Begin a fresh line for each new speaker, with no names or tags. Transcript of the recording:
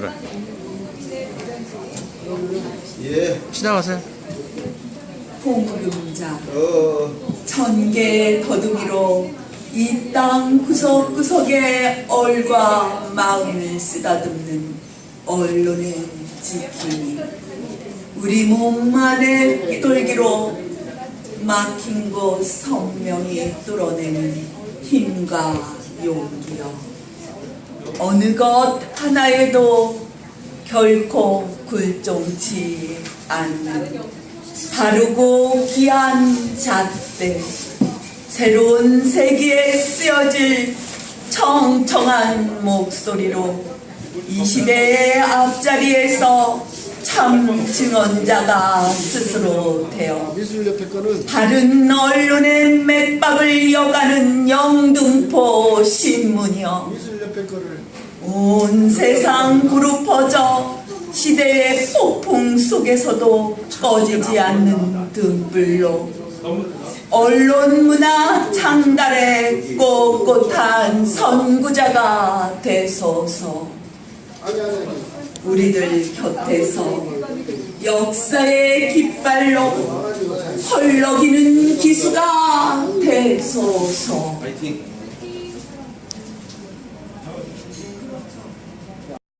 그래.
예.
지나가세요.
공금자
어.
천개 더듬이로 이 땅 구석구석에 얼과 마음을 쓰다듬는 언론의 지킴이 우리 몸 안에 휘돌기로 막힌 곳 선명히 뚫어내는 힘과 용기여 어느 것 하나에도 결코 굴종치 않는. 바르고 귀한 잣대 새로운 세기에 쓰여질 청청한 목소리로 이 시대의 앞자리에서 참 증언자가 스스로 되어 다른 언론의 맥박 을 이어가는 영등포 신문이여 온 세상 구루 퍼져 시대의 폭풍 속에서도 꺼지지 않는 등불로 언론 문화 창달의 꼿꼿한 선구자가 되소서. 우리들 곁에서 역사의 깃발로 헐렁이는 기수가 되소서
파이팅.